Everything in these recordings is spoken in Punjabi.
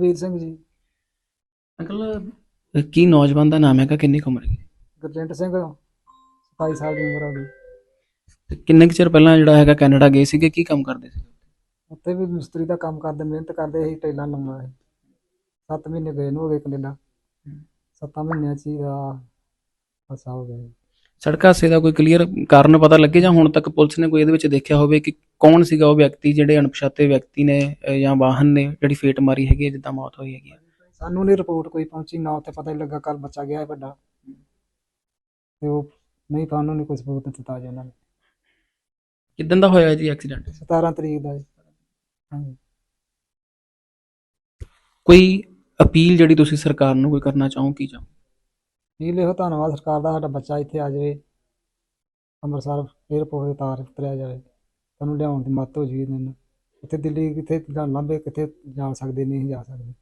ਬਲਬੀਰ ਸਿੰਘ ਜੀ। ਅੰਕਲ ਕੀ ਨੌਜਵਾਨ ਦਾ ਨਾਮ ਹੈਗਾ? ਕਿੰਨੀ ਕੁ ਉਮਰ ਹੈ ਗੁਰਜੰਟ ਸਿੰਘ 27 ਸਾਲ ਦੀ ਉਮਰ ਉਹਦੀ। ਤੇ ਕਿੰਨੇ ਕੁ ਚਿਰ ਪਹਿਲਾਂ ਜਿਹੜਾ ਹੈਗਾ ਕੈਨੇਡਾ ਗਏ ਸੀਗੇ? ਕੀ ਕੰਮ ਕਰਦੇ ਸੀ? ਉੱਥੇ ਵੀ ਮਿਸਤਰੀ ਦਾ ਕੰਮ ਕਰਦੇ ਮਿਹਨਤ ਕਰਦੇ ਸੀ ਟੈਲਾਂ ਲਾਉਂਦਾ ਸੀ। 7 ਮਹੀਨੇ ਗਏ ਨੂੰ ਹੋ ਗਏ ਕੈਨੇਡਾ 7 ਮਹੀਨਿਆਂ ਚ ਹੀ ਫਸਾ ਹੋ ਗਿਆ। ਸੜਕ ਹਾਦਸੇ ਦਾ ਕੋਈ ਕਲੀਅਰ ਕਾਰਨ ਪਤਾ ਲੱਗੇ ਜਾਂ ਹੁਣ ਤੱਕ ਪੁਲਿਸ ਨੇ ਕੋਈ ਇਹਦੇ ਵਿੱਚ ਦੇਖਿਆ ਹੋਵੇ ਕਿ ਕੌਣ ਸੀਗਾ ਉਹ ਵਿਅਕਤੀ ਜਿਹੜੇ ਅਣਪਛਾਤੇ ਵਿਅਕਤੀ ਨੇ ਅਹ, ਜਾਂ ਵਾਹਨ ਨੇ ਜਿਹੜੀ ਫੇਟ ਮਾਰੀ ਹੈਗੀ ਹੈ ਜਿੱਦਾਂ ਮੌਤ ਹੋਈ ਹੈਗੀ ਹੈ? ਸਾਨੂੰ ਨਹੀਂ ਰਿਪੋਰਟ ਕੋਈ ਪਹੁੰਚੀ ਨਾ ਉੱਥੇ ਪਤਾ ਹੀ ਲੱਗਾ ਕੱਲ ਬੱਚਾ ਗਿਆ ਹੈ ਵੱਡਾ। ਤੇ ਉਹ ਨਹੀਂ ਤੁਹਾਨੂੰ ਨਹੀਂ ਕੋਈ ਸਬੂਤ ਦਿੱਤਾ ਜੀ ਉਹਨਾਂ ਨੇ। ਕਿਦਾਂ ਦਾ ਹੋਇਆ ਜੀ ਐਕਸੀਡੈਂਟ 17 ਤਰੀਕ ਦਾ ਜੀ। ਹਾਂਜੀ। ਕੋਈ ਅਪੀਲ ਜਿਹੜੀ ਤੁਸੀਂ ਸਰਕਾਰ ਨੂੰ ਕੋਈ ਕਰਨਾ ਚਾਹੋ ਕੀ ਚਾਹੋ? ਇਹ ਲਿਖੋ, ਧੰਨਵਾਦ ਸਰਕਾਰ ਦਾ, ਸਾਡਾ ਬੱਚਾ ਇੱਥੇ ਆ ਜਾਵੇ। ਅੰਮ੍ਰਿਤਸਰ 에ਅਰਪੋਰਟ ਉਤਾਰ ਉਤਰਿਆ ਜਾਵੇ। ਤੁਹਾਨੂੰ ਲਿਆਉਣ ਦੀ ਮੱਤ ਹੋ ਜੀ ਇਹਨਾਂ ਨੂੰ। ਉੱਥੇ ਦਿੱਲੀ ਕਿੱਥੇ ਜਾਂ ਲਾਂਬੇ ਕਿੱਥੇ ਜਾ ਸਕਦੇ, ਨਹੀਂ ਜਾ ਸਕਦੇ।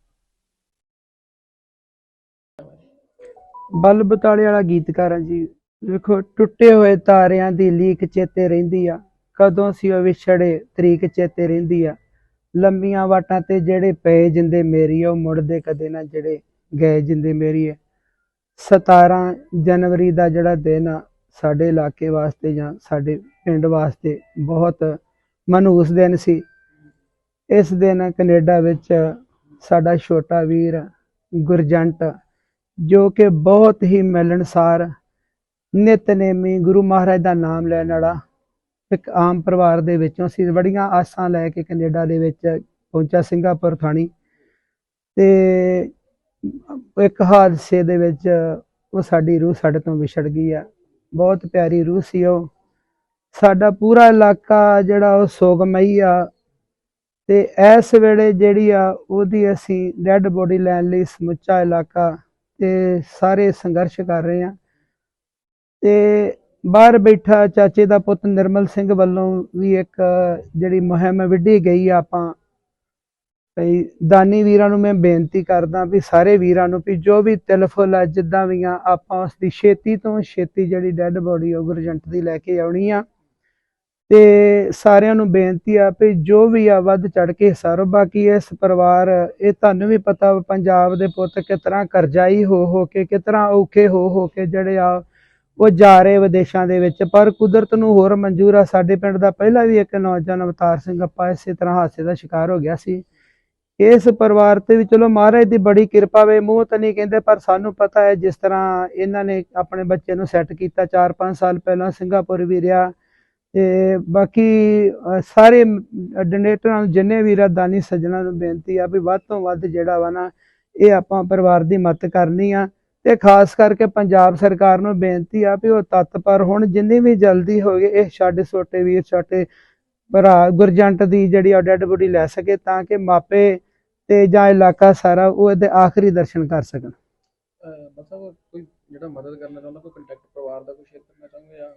ਬਲ ਬਤਾਲੇ ਵਾਲਾ ਗੀਤਕਾਰ ਆ ਜੀ। ਵੇਖੋ, ਟੁੱਟੇ ਹੋਏ ਤਾਰਿਆਂ ਦੀ ਲੀਕ ਚੇਤੇ ਰਹਿੰਦੀ ਆ। ਕਦੋਂ ਸੀ ਉਹ ਵਿਛੜੇ, ਤਰੀਕ ਚੇਤੇ ਰਹਿੰਦੀ ਆ। ਲੰਮੀਆਂ ਵਾਟਾਂ ਤੇ ਜਿਹੜੇ ਪਏ ਜਿੰਦੇ ਮੇਰੀ ਉਹ ਮੁੜਦੇ ਕਦੇ ਨਾ ਜਿਹੜੇ ਗਏ ਜਿੰਦੇ ਮੇਰੀ ਆ। 17 ਜਨਵਰੀ ਦਾ ਜਿਹੜਾ ਦਿਨ ਆ, ਸਾਡੇ ਇਲਾਕੇ ਵਾਸਤੇ ਜਾਂ ਸਾਡੇ ਪਿੰਡ ਵਾਸਤੇ ਬਹੁਤ ਮਨਹੂਸ ਦਿਨ ਸੀ। ਇਸ ਦਿਨ ਕੈਨੇਡਾ ਵਿੱਚ ਸਾਡਾ ਛੋਟਾ ਵੀਰ ਗੁਰਜੰਟ, ਜੋ ਕਿ ਬਹੁਤ ਹੀ ਮਿਲਣਸਾਰ, ਨਿਤਨੇਮੀ ਗੁਰੂ ਮਹਾਰਾਜ ਦਾ ਨਾਮ ਲੈਣ ਵਾਲਾ, ਇੱਕ ਆਮ ਪਰਿਵਾਰ ਦੇ ਵਿੱਚੋਂ ਸੀ। ਬੜੀਆਂ ਆਸਾਂ ਲੈ ਕੇ ਕੈਨੇਡਾ ਦੇ ਵਿੱਚ ਪਹੁੰਚਾ ਸਿੰਗਾਪੁਰ ਥਾਣੀ। ਤੇ ਇੱਕ ਹਾਦਸੇ ਦੇ ਵਿੱਚ ਉਹ ਸਾਡੀ ਰੂਹ ਸਾਡੇ ਤੋਂ ਵਿਛੜ ਗਈ ਆ। ਬਹੁਤ ਪਿਆਰੀ ਰੂਹ ਸੀ ਉਹ। ਸਾਡਾ ਪੂਰਾ ਇਲਾਕਾ ਜਿਹੜਾ ਉਹ ਸੋਗਮਈ ਆ ਤੇ ਇਸ ਵੇਲੇ ਜਿਹੜੀ ਆ ਉਹਦੀ ਅਸੀਂ ਡੈੱਡ ਬੋਡੀ ਲੈਣ ਲਈ ਸਮੁੱਚਾ ਇਲਾਕਾ ਤੇ ਸਾਰੇ ਸੰਘਰਸ਼ ਕਰ ਰਹੇ ਆ। ਤੇ ਬਾਹਰ ਬੈਠਾ ਚਾਚੇ ਦਾ ਪੁੱਤ ਨਿਰਮਲ ਸਿੰਘ ਵੱਲੋਂ ਵੀ ਇੱਕ ਜਿਹੜੀ ਮੁਹਿੰਮ ਵਿੱਢੀ ਗਈ ਆ ਆਪਾਂ ਭਈ ਦਾਨੀ ਵੀਰਾਂ ਨੂੰ ਮੈਂ ਬੇਨਤੀ ਕਰਦਾ ਵੀ ਸਾਰੇ ਵੀਰਾਂ ਨੂੰ ਵੀ ਜੋ ਵੀ ਤਿਲਫੁਲ ਆ, ਜਿੱਦਾਂ ਵੀ ਆ, ਆਪਾਂ ਉਸ ਦੀ ਛੇਤੀ ਤੋਂ ਛੇਤੀ ਜਿਹੜੀ ਡੈੱਡ ਬੋਡੀ ਉਹ ਗੁਰਜੰਟ ਦੀ ਲੈ ਕੇ ਆਉਣੀ ਆ। ਤੇ ਸਾਰਿਆਂ ਨੂੰ ਬੇਨਤੀ ਆ ਵੀ ਜੋ ਵੀ ਆ, ਵੱਧ ਚੜ ਕੇ ਸਾਰੋ ਬਾਕੀ ਇਸ ਪਰਿਵਾਰ, ਇਹ ਤੁਹਾਨੂੰ ਵੀ ਪਤਾ ਪੰਜਾਬ ਦੇ ਪੁੱਤ ਕਿਸ ਤਰ੍ਹਾਂ ਕਰਜ਼ਾਈ ਹੋ ਹੋ ਕੇ, ਕਿਸ ਤਰ੍ਹਾਂ ਔਖੇ ਹੋ ਹੋ ਕੇ ਜਿਹੜੇ ਆ, ਉਹ ਜਾ ਰਹੇ ਵਿਦੇਸ਼ਾਂ ਦੇ ਵਿੱਚ। ਪਰ ਕੁਦਰਤ ਨੂੰ ਹੋਰ ਮਨਜ਼ੂਰ ਆ, ਸਾਡੇ ਪਿੰਡ ਦਾ ਪਹਿਲਾਂ ਵੀ ਇੱਕ ਨੌਜਵਾਨ ਅਵਤਾਰ ਸਿੰਘ ਅੱਪਾ ਇਸੇ ਤਰ੍ਹਾਂ ਹਾਦਸੇ ਦਾ ਸ਼ਿਕਾਰ ਹੋ ਗਿਆ ਸੀ। ਇਸ ਪਰਿਵਾਰ ਤੇ ਵੀ ਚਲੋ ਮਹਾਰਾਜ ਦੀ ਬੜੀ ਕਿਰਪਾ ਵੇ, ਮੂੰਹ ਤਾਂ ਨਹੀਂ ਕਹਿੰਦੇ, ਪਰ ਸਾਨੂੰ ਪਤਾ ਹੈ ਜਿਸ ਤਰ੍ਹਾਂ ਇਹਨਾਂ ਨੇ ਆਪਣੇ ਬੱਚੇ ਨੂੰ ਸੈੱਟ ਕੀਤਾ 4-5 ਸਾਲ ਪਹਿਲਾਂ, ਸਿੰਗਾਪੁਰ ਵੀ ਰਿਹਾ ਤੇ ਬਾਕੀ ਸਾਰੇ ਡੋਨੇਟਰਾਂ ਨੂੰ ਜਿੰਨੇ ਵੀ ਦਾਨੀ ਸੱਜਣਾ ਨੂੰ ਬੇਨਤੀ ਆ ਵੀ ਵੱਧ ਤੋਂ ਵੱਧ ਜਿਹੜਾ ਵਾ ਨਾ, ਇਹ ਆਪਾਂ ਪਰਿਵਾਰ ਦੀ ਮਦਦ ਕਰਨੀ ਆ ਤੇ ਖਾਸ ਕਰਕੇ ਪੰਜਾਬ ਸਰਕਾਰ ਨੂੰ ਬੇਨਤੀ ਆ ਵੀ ਉਹ ਤਤਪਰ ਹੁਣ, ਜਿੰਨੀ ਵੀ ਜਲਦੀ ਹੋਵੇ ਇਹ ਛੱਡ ਛੋਟੇ ਵੀਰ, ਛੋਟੇ ਭਰਾ ਗੁਰਜੰਟ ਦੀ ਜਿਹੜੀ ਆ ਡੈਡ ਬੋਡੀ ਲੈ ਸਕੇ ਤਾਂ ਕਿ ਮਾਪੇ ਤੇ ਜਾਂ ਇਲਾਕਾ ਸਾਰਾ ਉਹ ਇਹਦੇ ਆਖਰੀ ਦਰਸ਼ਨ ਕਰ ਸਕਣ। ਮਤਲਬ ਕੋਈ ਜਿਹੜਾ ਮਦਦ ਕਰਨਾ ਚਾਹੁੰਦਾ ਕੋਈ ਕੰਟੈਕਟ ਪਰਿਵਾਰ ਦਾ ਕੋਈ ਸ਼ੇਅਰ ਕਰਨਾ ਚਾਹੁੰਗੇ ਜਾਂ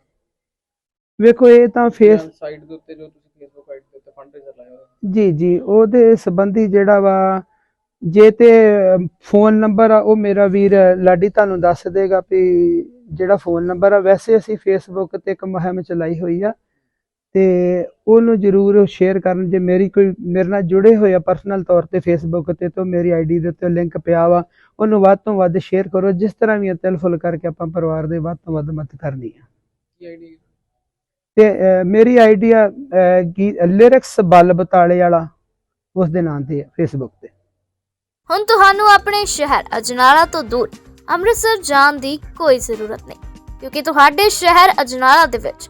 ਵੇਖੋ ਇਹ ਤਾਂ ਫੇਸ ਸਾਈਟ ਦੇ ਉੱਤੇ ਜੋ ਤੁਸੀਂ ਫੇਸਬੁੱਕ ਆਈਡੀ ਦੇ ਉੱਤੇ ਫੰਡ ਰੇਜ਼ਰ ਲਾਇਆ ਜੀ ਜੀ ਉਹਦੇ ਸੰਬੰਧੀ ਜਿਹੜਾ ਵਾ ਜੇ ਤੇ ਫੋਨ ਨੰਬਰ ਆ ਉਹ ਮੇਰਾ ਵੀਰ ਲਾਡੀ ਤੁਹਾਨੂੰ ਦੱਸ ਦੇਗਾ ਵੀ ਜਿਹੜਾ ਫੋਨ ਨੰਬਰ ਆ ਵੈਸੇ ਅਸੀਂ ਫੇਸਬੁੱਕ ਤੇ ਇੱਕ ਮੁਹਿੰਮ ਚਲਾਈ ਹੋਈ ਆ। ਤੇ ਉਹਨੂੰ ਜਰੂਰ ਸ਼ੇਅਰ ਕਰਨ ਜੇ ਮੇਰੀ ਕੋਈ ਮੇਰੇ ਨਾਲ ਜੁੜੇ ਹੋਏ ਆ ਪਰਸਨਲ ਤੌਰ ਤੇ ਫੇਸਬੁੱਕ ਤੇ ਤਾਂ ਮੇਰੀ ਆਈਡੀ ਦੇ ਉੱਤੇ ਲਿੰਕ ਪਿਆ ਵਾ ਉਹਨੂੰ ਵੱਧ ਤੋਂ ਵੱਧ ਸ਼ੇਅਰ ਕਰੋ ਜਿਸ ਤਰ੍ਹਾਂ ਵੀ ਤਿਲਫੁਲ ਕਰਕੇ ਆਪਾਂ ਪਰਿਵਾਰ ਦੇ ਵੱਧ ਤੋਂ ਵੱਧ ਮਦਦ ਕਰਨੀ ਆ। ਤੇ ਮੇਰੀ ਆਈਡੀ ਆ ਲਿਰਿਕਸ ਬਲ ਬਤਾਲੇ ਵਾਲਾ ਉਸ ਦੇ ਨਾਂ ਤੇ ਆ ਫੇਸਬੁੱਕ ਤੇ। ਹੁਣ ਤੁਹਾਨੂੰ ਆਪਣੇ ਸ਼ਹਿਰ ਅਜਨਾਲਾ ਤੋਂ ਦੂਰ ਅੰਮ੍ਰਿਤਸਰ ਜਾਣ ਦੀ ਕੋਈ ਜ਼ਰੂਰਤ ਨਹੀਂ ਕਿਉਂਕਿ ਤੁਹਾਡੇ ਸ਼ਹਿਰ ਅਜਨਾਲਾ ਦੇ ਵਿੱਚ